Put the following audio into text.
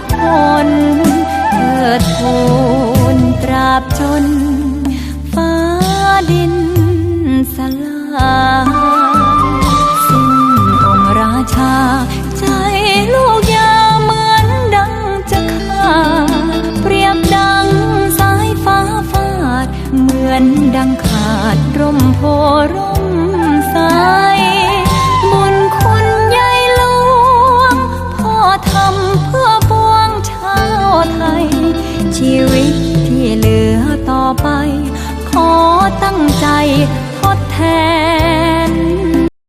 กคนเทิดทูนตราบจน ฟ้าดินสลายสิ้นองค์ราชา ใจลูกยาเหมือนดังจะขาดเปรียบดังสายฟ้าฟาด เหมือนดังขาดร่มโพร่มใสบุญคุณใหญ่หลวงพ่อทำเพื่อป เหลือต่อไป